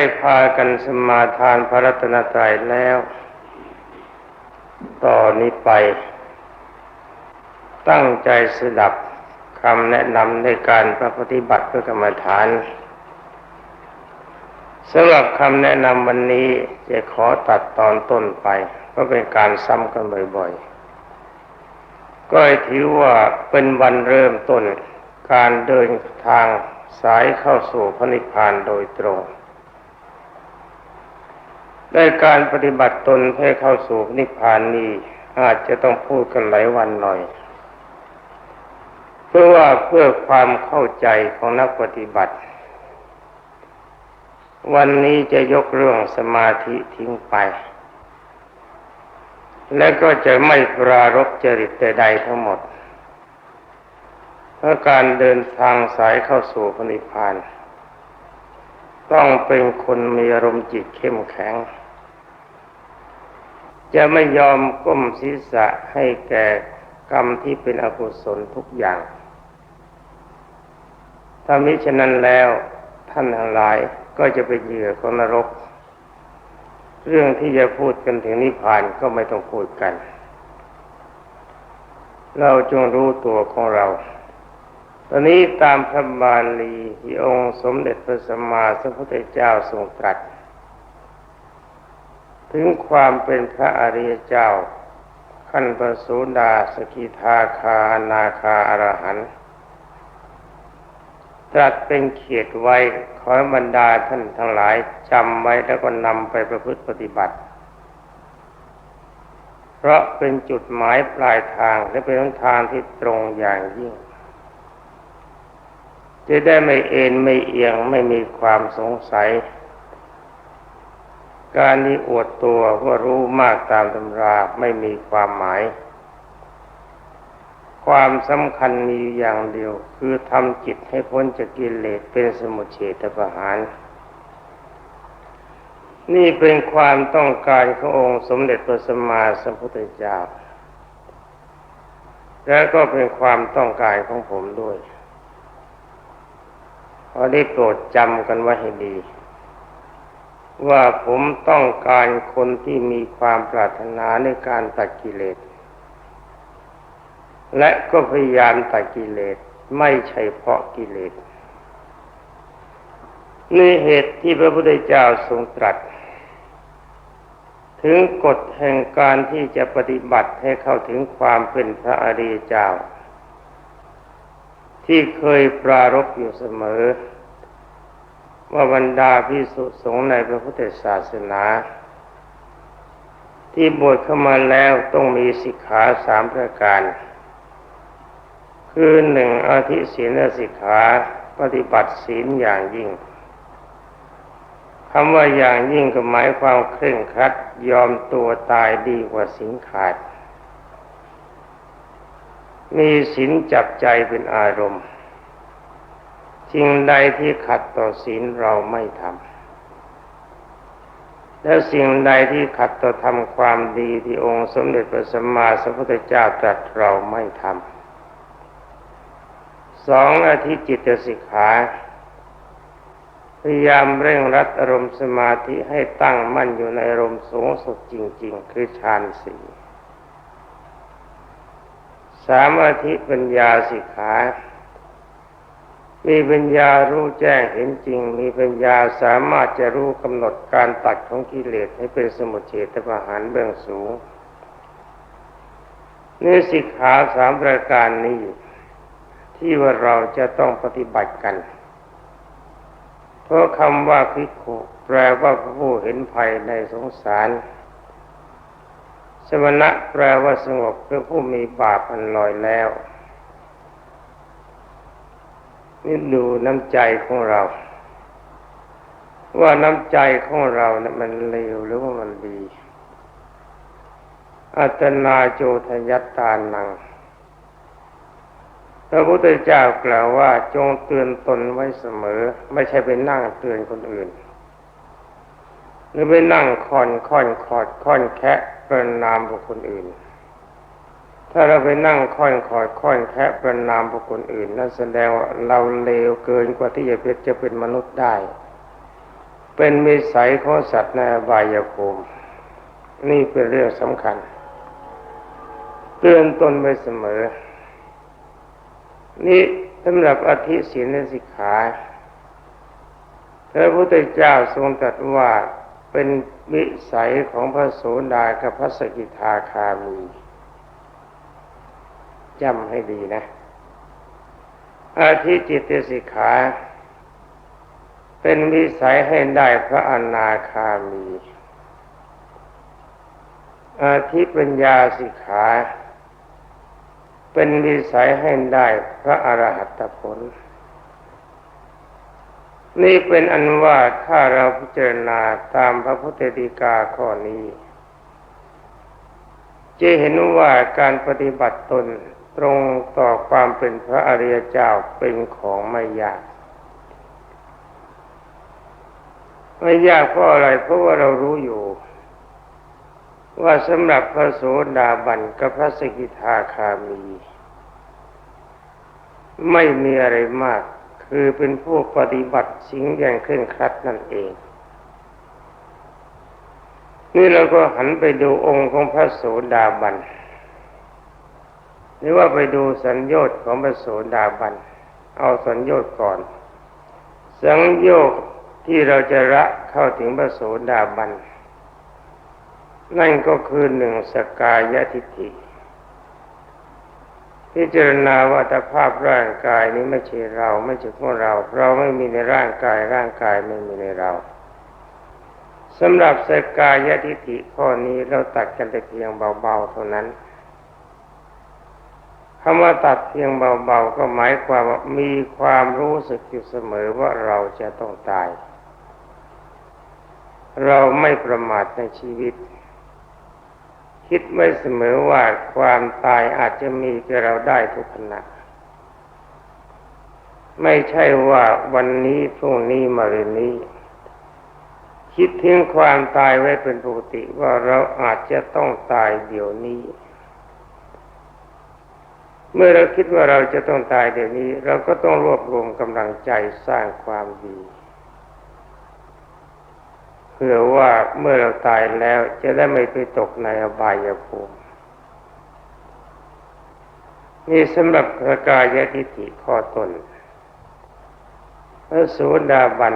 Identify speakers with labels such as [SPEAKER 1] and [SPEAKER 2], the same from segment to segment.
[SPEAKER 1] ได้พากันสมาทานพระรัตนตรัยแล้ว ต่อนนี้ไป ตั้งใจสดับคำแนะนำในการประปฏิบัติเพื่อกรรมฐานสำหรับคำแนะนำวันนี้จะขอตัดตอนต้นไป เพราะเป็นการซ้ำกันบ่อยๆ ก็ถือว่าเป็นวันเริ่มต้นการเดินทางสายเข้าสู่พระนิพพานโดยตรง ได้การปฏิบัติตนให้เข้าสู่นิพพานนี้อาจจะต้องพูดกันหลายวันหน่อย เพื่อว่าเพื่อความเข้าใจของนักปฏิบัติ วันนี้จะยกเรื่องสมาธิทิ้งไป และก็จะไม่ปรารบจริตใดๆทั้งหมดเพราะการเดินทางสายเข้าสู่พนิพพาน ต้องเป็นคนมีอารมณ์จิตเข้มแข็ง จะไม่ยอมก้มศีรษะให้แก่กรรมที่เป็นอกุศลทุกอย่างถ้ามิฉะนั้นแล้วท่านทั้งหลายก็จะเป็นเหยื่อของนรก เรื่องที่จะพูดกันถึงนิพพานก็ไม่ต้องพูดกัน เราจงรู้ตัวของเรา ตอนนี้ตามพระบาลีที่องค์สมเด็จพระสัมมาสัมพุทธเจ้าทรงตรัส ถึงความเป็นพระอริยเจ้า ขั้นประสูดาสกิทาคานาคาอรหันต์ตรัสเป็นเขียดไว้ขอบรรดาท่านทั้งหลายจำไว้แล้วก็นำไปประพฤติปฏิบัติ เพราะเป็นจุดหมายปลายทางและเป็นทางที่ตรงอย่างยิ่งจะได้ไม่เอ็นไม่เอียงไม่มีความสงสัย การนี้อวดตัวว่ารู้มากตามตำราไม่มีความหมาย ความสำคัญมีอย่างเดียว คือทำจิตให้พ้นจากกิเลสเป็นสมุทเฉทประหาร นี่เป็นความต้องการขององค์สมเด็จพระสัมมาสัมพุทธเจ้า และก็เป็นความต้องการของผมด้วย ขอได้โปรดจำกันไว้ให้ดี ว่าผมต้องการคนที่มีความปรารถนาในการตัดกิเลส และก็พยายามตัดกิเลสไม่ใช่เพราะกิเลสในเหตุที่พระพุทธเจ้าทรงตรัส ถึงกฎแห่งการที่จะปฏิบัติให้เข้าถึงความเป็นพระอริยเจ้า ที่เคยปรารบอยู่เสมอ ว่าบรรดาพิสุสงฆ์ในพระพุทธศาสนา ที่บวชเข้ามาแล้วต้องมีสิกขาสามประการ คือหนึ่งอาทิศีลสิกขาปฏิบัติศีลอย่างยิ่งคำว่าอย่างยิ่งก็หมายความเคร่งครัดยอมตัวตายดีกว่าสินขาด มีศีลจับใจเป็นอารมณ์ สิ่งใดที่ขัดต่อศีลเราไม่ทำแล้วสิ่งใดที่ขัดต่อทำความดีที่องค์สมเด็จพระสัมมาสัมพุทธเจ้าตรัสเราไม่ทำสองอาทิจิตสิกขาพยายามเร่งรัดอารมณ์สมาธิให้ตั้งมั่นอยู่ในอารมณ์สูงสุดจริง ๆ คือฌานสี่สามอาทิปัญญาสิกขา มีปัญญารู้แจ้งเห็นจริง มีปัญญาสามารถจะรู้กำหนดการตัดของกิเลสให้เป็นสมุทเฉทประหารเบื้องสูงนี่สิกขาสามประการนี้ ที่ว่าเราจะต้องปฏิบัติกัน เพราะคำว่าพิกขุแปลว่าผู้เห็นภัยในสงสาร สมณะแปลว่าสงบคือผู้มีบาปอันลอยแล้ว นี่ดูน้ำใจของเรา ว่าน้ำใจของเราเนะี่ยมันเลวหรือว่ามันดี อัตนาโจทยัตตานังพระพุทธเจ้ากล่าวว่าจงเตือนตนไว้เสมอ ไม่ใช่ไปนั่งเตือนคนอื่น หรือไปนั่งคอนค่อนคอดค่อนแคะประนามบุคคลอื่น ถ้าเราไปนั่งค่อยคอยค่อยแคะประนามบุคคลอื่น นั่นแสดงว่าเราเลวเกินกว่าที่จะเป็นจะเป็นมนุษย์ได้ เป็นวิสัยของสัตว์ในอบายภูมินี่เป็นเรื่องสำคัญ เตือนตนไว้เสมอ นี่สำหรับอธิศีลสิกขาพระพุทธเจ้าทรงตรัสว่าเป็นวิสัยของพระโสดากับพระสกิทาคามี จำให้ดีนะอาทิจิตสิกขา เป็นวิสัยให้ได้พระอนาคามี อาทิปัญญาสิกขา เป็นวิสัยให้ได้พระอรหัตผล นี่เป็นอันว่าถ้าเราพิจารณาตามพระพุทธดีกาข้อนี้ จะเห็นว่าการปฏิบัติตน ตรงต่อความเป็นพระอริยเจ้าเป็นของไม่ยาก ไม่ยากเพราะอะไรเพราะว่าเรารู้อยู่ ว่าสำหรับพระโสดาบันกับพระสกิทาคามี ไม่มีอะไรมาก คือเป็นผู้ปฏิบัติสิ่งอย่างเคร่งครัดนั่นเองนี่เราก็หันไปดูองค์ของพระโสดาบัน หรือว่าไปดูสัญญาณของพระโสดาบัน เอาสัญญาณก่อน สัญญาณที่เราจะละเข้าถึงพระโสดาบัน นั่นก็คือหนึ่งสกายทิฏฐิพิจารณาว่าตภาพร่างกายนี้ไม่ใช่เราไม่ใช่พวกเรา เราไม่มีในร่างกายร่างกายไม่มีในเราสำหรับสกายทิฏฐิข้อนี้เราตัดกันแต่เพียงเบาๆเท่านั้น คำว่าตัดเพียงเบาๆก็หมายความว่ามีความรู้สึกอยู่เสมอว่าเราจะต้องตาย เราไม่ประมาทในชีวิต คิดไว้เสมอว่าความตายอาจจะมีแก่เราได้ทุกขณะไม่ใช่ว่าวันนี้พรุ่งนี้มะรืนนี้ คิดถึงความตายไว้เป็นปกติว่าเราอาจจะต้องตายเดี๋ยวนี้ เมื่อเราคิดว่าเราจะต้องตายเดี๋ยวนี้ เราก็ต้องรวบรวมกำลังใจสร้างความดีเพื่อว่าเมื่อเราตายแล้วจะได้ไม่ไปตกในอบายภูมินี่สำหรับพระกายทิฏฐิข้อตนพระสูดาบัน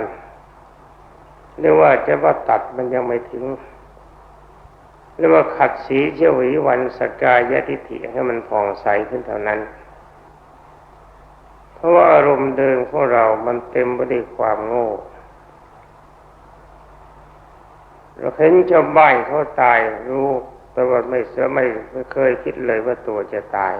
[SPEAKER 1] เรียกว่าจะว่าตัดมันยังไม่ถึง เรียกว่าขัดสีเชวีวันสกายยทิฏฐิให้มันผ่องใสขึ้นเท่านั้น เพราะว่าอารมณ์เดิมของเรามันเต็มไปด้วยความโง่ เราเห็นชาวบ้านเขาตายรู้แต่ว่าไม่เสือไม่ไม่เคยคิดเลยว่าตัวจะตาย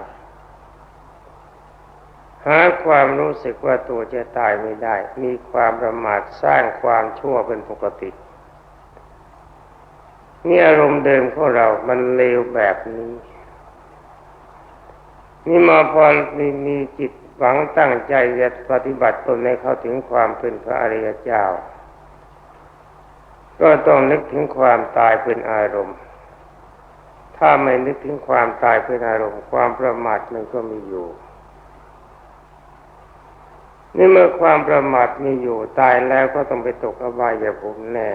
[SPEAKER 1] หาความรู้สึกว่าตัวจะตายไม่ได้ มีความประมาทสร้างความชั่วเป็นปกติ นี่อารมณ์เดิมของเรา มันเลวแบบนี้ นี่มาพอมีมีจิตหวังตั้งใจจะปฏิบัติตนในเข้าถึงความเป็นพระอริยเจ้า ก็ต้องนึกถึงความตายเป็นอารมณ์ ถ้าไม่นึกถึงความตายเป็นอารมณ์ ความประมาทมันก็มีอยู่นี่เมื่อความประมาทมีอยู่ตายแล้วก็ต้องไปตกอบายภูมิแน่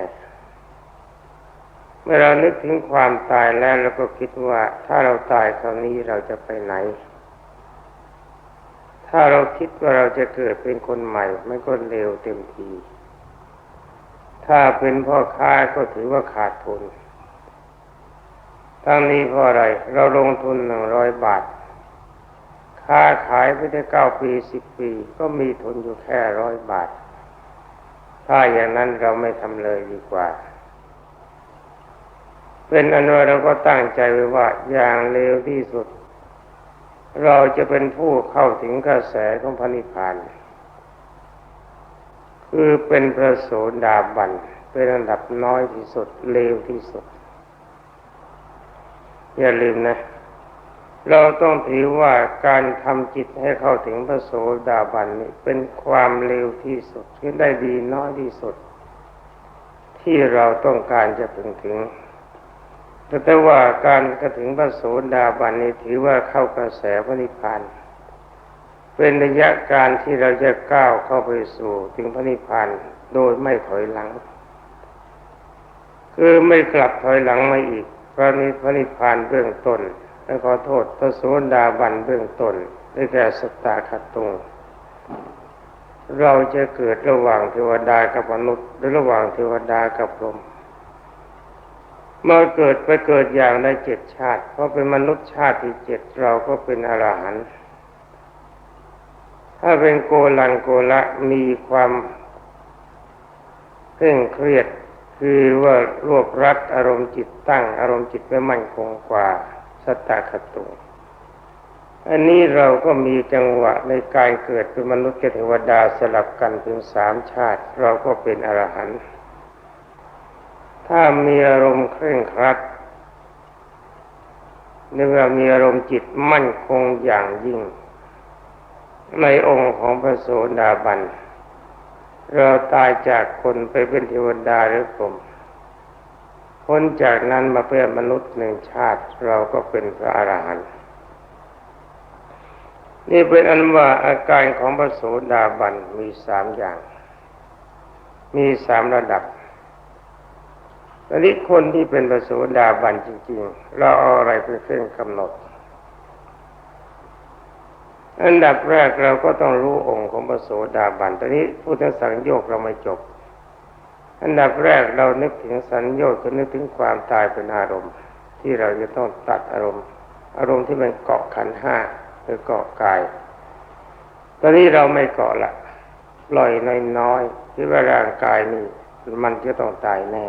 [SPEAKER 1] เมื่อเรานึกถึงความตายแล้วเราก็คิดว่าถ้าเราตายคราวนี้เราจะไปไหน ถ้าเราคิดว่าเราจะเกิดเป็นคนใหม่มันก็เร็วเต็มที ถ้าเป็นพ่อค้าก็ถือว่าขาดทุนทั้งนี้เพราะอะไร เราลงทุนหนึ่งร้อยบาท ค้าขายไปได้เก้าปีสิบปี ก็มีทุนอยู่แค่ร้อยบาท ถ้าอย่างนั้นเราไม่ทำเลยดีกว่า เป็นอนุเราก็ตั้งใจไว้ว่าอย่างเร็วที่สุด เราจะเป็นผู้เข้าถึงกระแสของพระนิพพาน คือเป็นพระโสดาบันเป็นอันดับน้อยที่สุดเร็วที่สุด อย่าลืมนะ เราต้องถือว่าการทำจิตให้เข้าถึงพระโสดาบันนี่เป็นความเร็วที่สุดที่ได้ดีน้อยที่สุด ที่เราต้องการจะถึงถึง แต่ว่าการกระถึงพระโสดาบันนี้ถือว่าเข้ากระแสพระนิพพานเป็นระยะการที่เราจะก้าวเข้าไปสู่ถึงพระนิพพานโดยไม่ถอยหลัง คือไม่กลับถอยหลังมาอีกพระนิพนิพพานเบื้องต้นและขอโทษพระโสดาบันเบื้องต้นได้แก่สตตาคตุงเราจะเกิดระหว่างเทวดากับมนุษย์หรือระหว่างเทวดากับพรหม เมื่อเกิดไปเกิดอย่างได้เจ็ดชาติ เพราะเป็นมนุษย์ชาติที่เจ็ดเราก็เป็นอรหันต์ถ้าเป็นโกลันโกละมีความเคร่งเครียดคือว่ารวบรัดอารมณ์จิตตั้ง อารมณ์จิตไว้มั่นคงกว่าสัตตาคตุอันนี้เราก็มีจังหวะในการเกิดเป็นมนุษย์เทวดาสลับกันเป็นสามชาติ เราก็เป็นอรหันต์ ถ้ามีอารมณ์เคร่งครัดเนื่อมีอารมณ์จิตมั่นคงอย่างยิ่ง ในองค์ของพระโสดาบัน เราตายจากคนไปเป็นเทวดาหรือผมพ้นจากนั้นมาเป็นมนุษย์หนึ่งชาติ เราก็เป็นพระอรหันต์นี่เป็นอันว่าอาการของพระโสดาบันมีสามอย่าง มีสามระดับ ตอนนี้คนที่เป็นพระโสดาบันจริงๆ เราเอาอะไรเป็นเครื่องกำหนด อันดับแรกเราก็ต้องรู้องค์ของพระโสดาบันตอนนี้พุทธสังโยกเราไม่จบ อันดับแรกเรานึกถึงสัญโยกก็นึกถึงความตายเป็นอารมณ์ ที่เราจะต้องตัดอารมณ์ อารมณ์ที่มันเกาะขันห้าคือเกาะกาย ตอนนี้เราไม่เกาะละปล่อยน้อยๆที่ว่าร่างกายนี่มันจะต้องตายแน่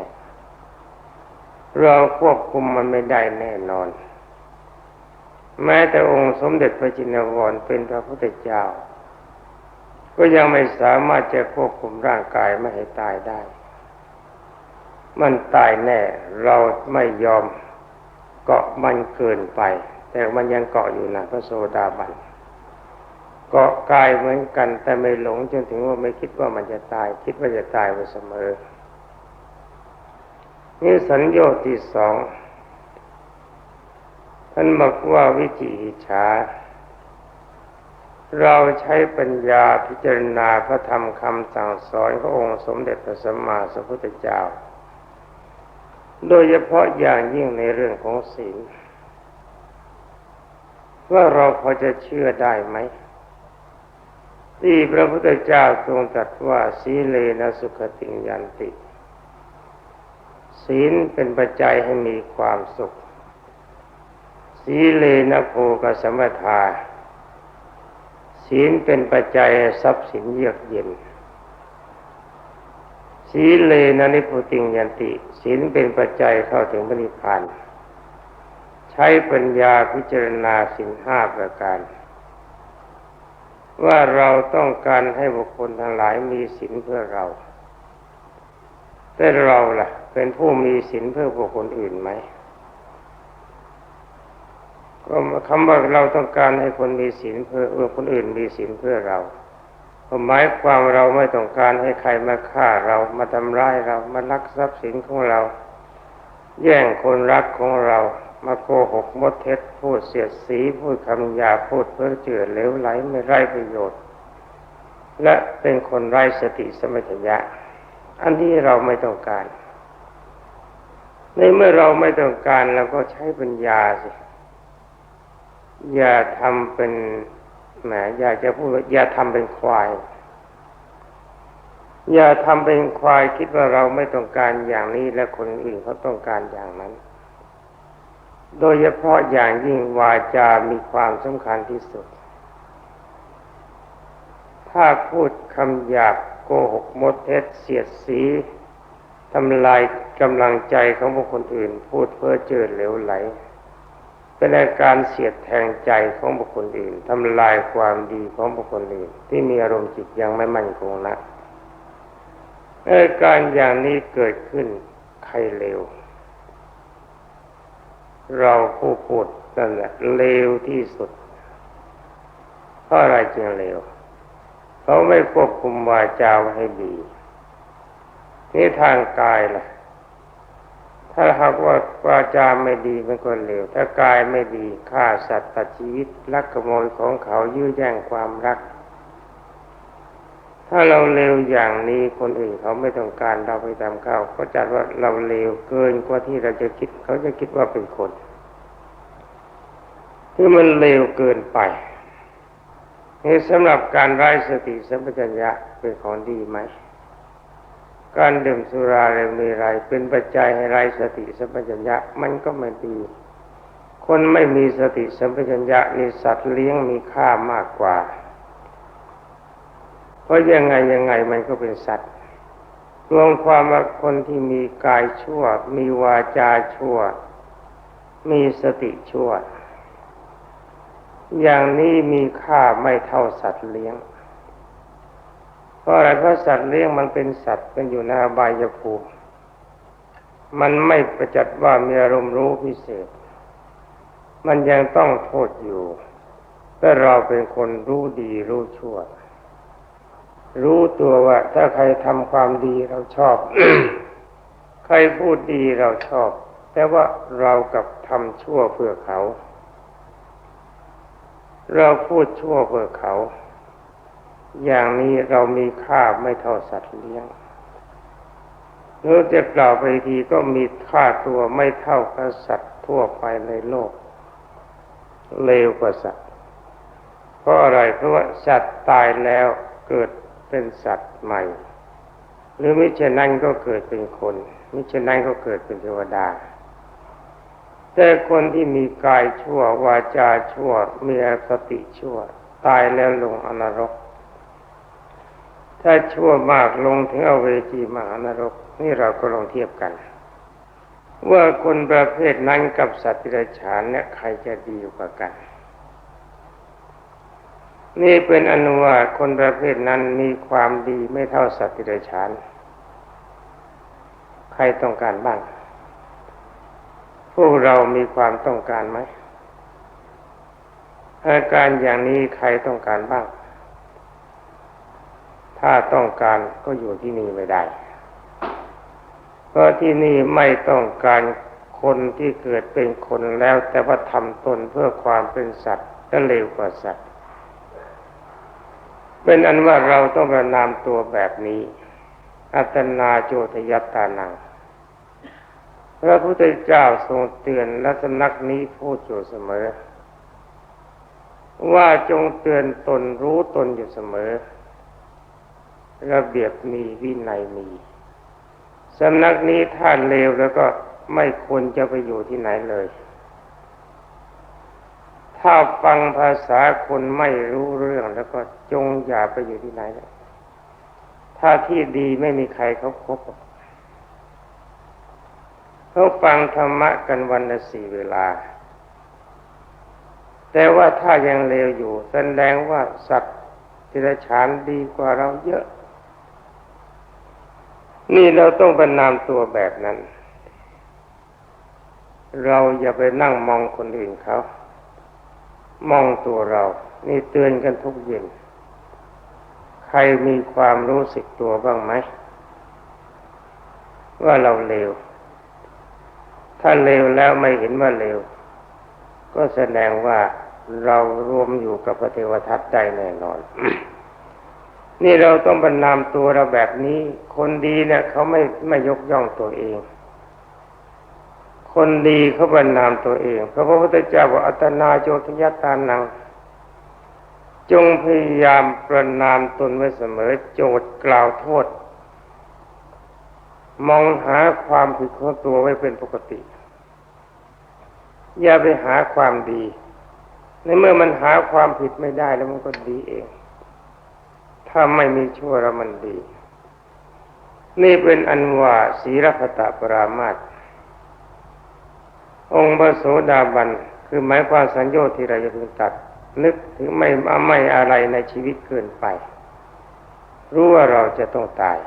[SPEAKER 1] เราควบคุมมันไม่ได้แน่นอน แม้แต่องค์สมเด็จพระจินวรเป็นพระพุทธเจ้า ก็ยังไม่สามารถจะควบคุมร่างกายไม่ให้ตายได้ มันตายแน่ เราไม่ยอมเกาะมันเกินไป แต่มันยังเกาะอยู่นะพระโสดาบันเกาะกายเหมือนกันแต่ไม่หลงจนถึงว่าไม่คิดว่ามันจะตาย คิดว่าจะตายไปเสมอ นี่สัญญาที่สองท่านบอกว่าวิจิอิชาเราใช้ปัญญาพิจารณาพระธรรมคำสั่งสอนขององค์สมเด็จพระสัมมาสัมพุทธเจ้า โดยเฉพาะอย่างยิ่งในเรื่องของศีลว่าเราพอจะเชื่อได้ไหม ที่พระพุทธเจ้าทรงตรัสว่าสีเลนะสุขติงยันติ ศีลเป็นปัจจัยให้มีความสุข สีเลนะโภกสมถาศีลเป็นปัจจัยทรัพย์สินเยือกเย็น สีเลนะนิพุติงยันติ ศีลเป็นปัจจัยเข้าถึงพระนิพพานใช้ปัญญาพิจารณาสินห้าประการ ว่าเราต้องการให้บุคคลทั้งหลายมีศีลเพื่อเรา แต่เราล่ะ เป็นผู้มีศีลเพื่อบุคคลอื่นไหมก็คำว่าเราต้องการให้คนมีศีลเพื่อคนอื่นมีศีลเพื่อเราหมายความเราไม่ต้องการให้ใครมาฆ่าเรามาทำร้ายเรามาลักทรัพย์สินของเรา แย่งคนรักของเรา มาโกหกมดเท็จพูดเสียดสีพูดคำหยาพูดเพ้อเจือเลวไหลไม่ไร้ประโยชน์ และเป็นคนไร้สติสมัชยะอันที่เราไม่ต้องการ ในเมื่อเราไม่ต้องการเราก็ใช้ปัญญาสิอย่าทำเป็นแหมอยากจะพูดอย่าทำเป็นควาย อย่าทำเป็นควายคิดว่าเราไม่ต้องการอย่างนี้และคนอื่นเขาต้องการอย่างนั้น โดยเฉพาะอย่างยิ่งวาจา มีความสำคัญที่สุด ถ้าพูดคำหยาบโกหกมดเท็จเสียดสี ทำลายกำลังใจของบุคคลอื่น พูดเพ้อเจ้อเหลวไหล เป็นอาการเสียดแทงใจของบุคคลอื่นทำลายความดีของบุคคลอื่น ที่มีอารมณ์จิตยังไม่มั่นคงนะอาการอย่างนี้เกิดขึ้นใครเลวเราผู้พูดนั่นแหละเลวที่สุดเพราะอะไรจึงเลวเขาไม่ควบคุมวาจาให้ดี นี่ทางกายล่ะ ถ้าหากว่าวาจาไม่ดีมันก็เลว ถ้ากายไม่ดีฆ่าสัตว์ตัดชีวิตลักขโมยของเขายื้อแย่งความรัก ถ้าเราเลวอย่างนี้คนอื่นเขาไม่ต้องการเราไปตามเขาเขาจัดว่าเราเลวเกินกว่าที่เราจะคิด เขาจะคิดว่าเป็นคนที่มันเลวเกินไปนี่สำหรับการไร้สติสัมปชัญญะเป็นของดีไหม การดื่มสุราเรมีไรเป็นปัจจัยให้ไรสติสัมปชัญญะมันก็ไม่ดี คนไม่มีสติสัมปชัญญะนี่สัตว์เลี้ยงมีค่ามากกว่า เพราะยังไงยังไงมันก็เป็นสัตว์รวมความว่าคนที่มีกายชั่ว มีวาจาชั่ว มีสติชั่ว อย่างนี้มีค่าไม่เท่าสัตว์เลี้ยง เพราะอะไรเพราะสัตว์เลี้ยงมันเป็นสัตว์เป็นอยู่ในอบายภูมิมันไม่ประจัดว่ามีอารมณ์รู้พิเศษ มันยังต้องโทษอยู่แต่เราเป็นคนรู้ดีรู้ชั่ว รู้ตัวว่า ถ้าใครทำความดีเราชอบ ใครพูดดีเราชอบ แต่ว่าเรากับทำชั่วเพื่อเขา เราพูดชั่วเพื่อเขา อย่างนี้เรามีค่าไม่เท่าสัตว์เลี้ยงหรือจะกล่าวไปทีก็มีค่าตัวไม่เท่ากับสัตว์ทั่วไปในโลก เลวกว่าสัตว์ เพราะอะไรเพราะว่าสัตว์ตายแล้วเกิดเป็นสัตว์ใหม่ หรือมิฉะนั้นก็เกิดเป็นคน มิฉะนั้นก็เกิดเป็นเทวดา แต่คนที่มีกายชั่ววาจาชั่วมีอสติชั่ว ตายแล้วลงอนรก ถ้าชั่วมากลงถึงอเวจีมหานรก นี่เราก็ลองเทียบกัน ว่าคนประเภทนั้นกับสัตว์ที่ไรฉานเนี่ยใครจะดีกว่ากัน นี่เป็นอนุว่าคนประเภทนั้นมีความดีไม่เท่าสัตว์ที่ไรฉาน ใครต้องการบ้าง พวกเรามีความต้องการไหมอาการอย่างนี้ใครต้องการบ้าง ถ้าต้องการก็อยู่ที่นี่ไม่ได้เพราะที่นี่ไม่ต้องการคนที่เกิดเป็นคนแล้ว แต่ว่าทำตนเพื่อความเป็นสัตว์และเลวกว่าสัตว์ เป็นอันว่าเราต้องประนามตัวแบบนี้ อัตนาโจทยัตตานังพระพุทธเจ้าทรงเตือนและสำนักนี้พูดอยู่เสมอ ว่าจงเตือนตนรู้ตนอยู่เสมอ ระเบียบมีวินัยมีสำนักนี้ถ้านเลวแล้วก็ไม่ควรจะไปอยู่ที่ไหนเลย ถ้าฟังภาษาคนไม่รู้เรื่องแล้วก็จงอย่าไปอยู่ที่ไหนเลยถ้าที่ดีไม่มีใครเขาคบเขาฟังธรรมะกันวันละสี่เวลา แต่ว่าถ้ายังเลวอยู่แสดงว่าสัตว์ทิรฉานดีกว่าเราเยอะ นี่เราต้องเป็นนามตัวแบบนั้น เราอย่าไปนั่งมองคนอื่นเขา มองตัวเรา นี่เตือนกันทุกเย็น ใครมีความรู้สึกตัวบ้างไหม ว่าเราเลว ถ้าเลวแล้วไม่เห็นว่าเลว ก็แสดงว่าเรารวมอยู่กับพระเทวทัตได้แน่นอน นี่เราต้องบรรนามตัวเราแบบนี้ คนดีเนี่ยเขาไม่ไม่ยกย่องตัวเอง คนดีเขาบรรนามตัวเองพระพุทธเจ้าบอกอัตนาโจทยตานัง จงพยายามประนามตนไว้เสมอ โจทย์กล่าวโทษ มองหาความผิดของตัวไว้เป็นปกติ อย่าไปหาความดี ในเมื่อมันหาความผิดไม่ได้แล้วมันก็ดีเอง ถ้าไม่มีชั่วแล้วมันดี นี่เป็นอันว่าศีรพตะปรามาตองค์พระโสดาบัน คือหมายความสัญญาที่เราจะพึงตัด นึกถึงไม่ไม่อะไรในชีวิตเกินไป รู้ว่าเราจะต้องตาย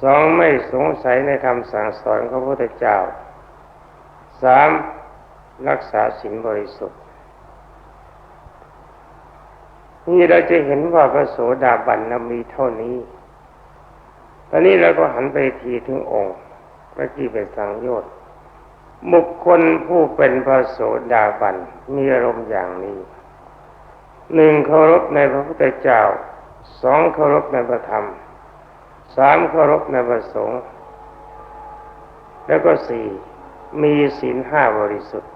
[SPEAKER 1] สองไม่สงสัยในคำสั่งสอนของพระพุทธเจ้าสามรักษาศีลบริสุทธิ์ นี่เราจะเห็นว่าพระโสดาบันนมีเท่านี้ ตอนนี้เราก็หันไปทีถึงองค์เมื่อกี้เป็นสังโยชน์บุคคลผู้เป็นพระโสดาบันมีอารมณ์อย่างนี้หนึ่งเคารพในพระพุทธเจ้าสองเคารพในพระธรรมสามเคารพในพระสงฆ์แล้วก็สี่มีศีลห้าบริสุทธิ์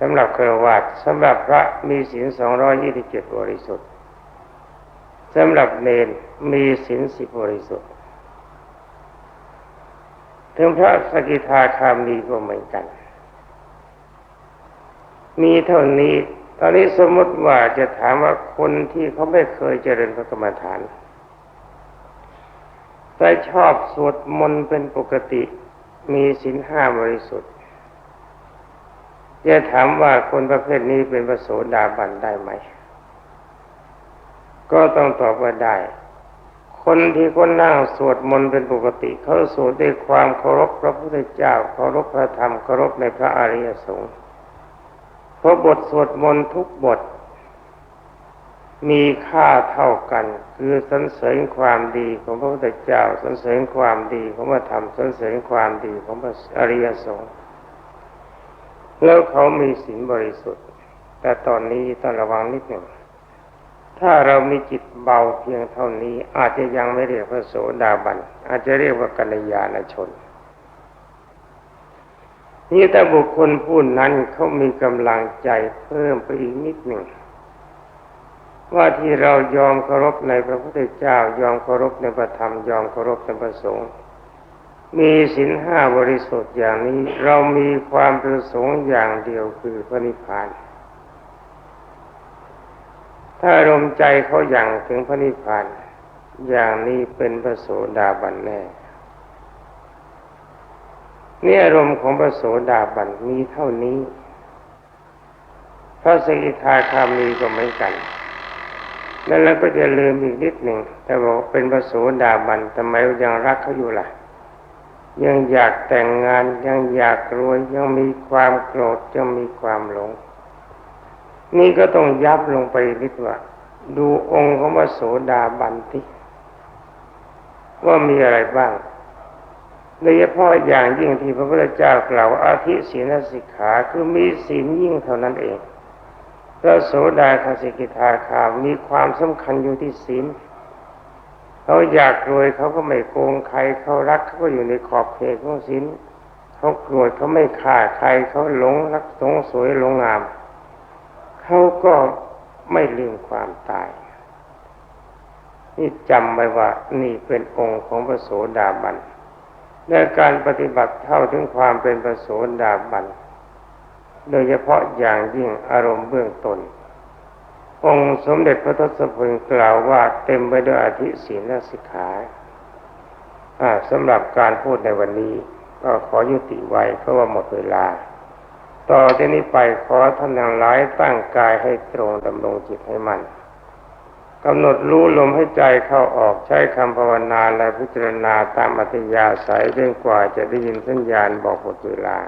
[SPEAKER 1] สำหรับเครวาสสำหรับพระมีศีลสองร้อยยี่สิบเจ็ดบริสุทธิ์สำหรับเนนมีศีลสิบบริสุทธิ์ถึงพระสกิทาคามีก็เหมือนกัน มีเท่านี้ ตอนนี้สมมติว่าจะถามว่าคนที่เขาไม่เคยเจริญพระกรรมฐาน แต่ชอบสวดมนต์เป็นปกติ มีศีลห้าบริสุทธิ์ จะถามว่าคนประเภทนี้เป็นพระโสดาบันได้ไหม ก็ต้องตอบว่าได้ คนที่คนนั่งสวดมนต์เป็นปกติเขาสวดด้วยความเคารพพระพุทธเจ้าเคารพพระธรรมเคารพในพระอริยสงฆ์เพราะบทสวดมนต์ทุกบท มีค่าเท่ากัน คือสรรเสริญความดีของพระพุทธเจ้าสรรเสริญความดีของพระธรรมสรรเสริญความดีของพระอริยสงฆ์ แล้วเขามีศีลบริสุทธิ์ แต่ตอนนี้ต้องระวังนิดหนึ่ง ถ้าเรามีจิตเบาเพียงเท่านี้ อาจจะยังไม่เรียกพระโสดาบัน อาจจะเรียกว่ากัลยาณชน นี่แต่บุคคลผู้นั้นเขามีกำลังใจเพิ่มไปอีกนิดหนึ่งว่าที่เรายอมเคารพในพระพุทธเจ้ายอมเคารพในพระธรรมยอมเคารพในพระสงฆ์ มีศีลห้าบริสุทธิ์อย่างนี้ เรามีความประสงค์อย่างเดียวคือพระนิพพาน ถ้าอารมใจเขาอย่างถึงพระนิพพาน อย่างนี้เป็นพระโสดาบันแน่นี่อารมณ์ของพระโสดาบันมีเท่านี้ พระสกิทาคามีก็เหมือนกันนั่นแล้วก็จะลืมอีกนิดหนึ่งแต่บอกเป็นพระโสดาบันทำไมยังรักเขาอยู่ล่ะ ยังอยากแต่งงานยังอยากรวยยังมีความโกรธยังมีความหลง นี่ก็ต้องยับลงไปนิดว่า ดูองค์ของพระโสดาบันที่ว่ามีอะไรบ้างโดยเฉพาะอย่างยิ่งที่พระพุทธเจ้ากล่าวอาทิศีลสิกขาคือมีศีลยิ่งเท่านั้นเองพระโสดาคสิกิทาคามีความสำคัญอยู่ที่ศีล เขาอยากรวยเขาก็ไม่โกงใครเขารักเขาก็อยู่ในขอบเขตของศีลเขาโกรธเขาไม่ฆ่าใครเขาหลงรักสงสวยหลงงามเขาก็ไม่ลืมความตาย นี่จำไว้ว่านี่เป็นองค์ของพระโสดาบันในการปฏิบัติเท่าถึงความเป็นพระโสดาบันโดยเฉพาะอย่างยิ่งอารมณ์เบื้องต้น องค์สมเด็จพระทศพลกล่าวว่าเต็มไปด้วยอธิศีลและสิกขาสำหรับการพูดในวันนี้ ก็ขอยุติไว้เพราะว่าหมดเวลา ต่อจากนี้ไปขอท่านทั้งหลายตั้งกายให้ตรงดำรงจิตให้มันกำหนดรู้ลมให้ใจเข้าออกใช้คำภาวนาและพิจารณาตามอัธยาศัยจนกว่าจะได้ยินสัญญาณบอกหมดเวลา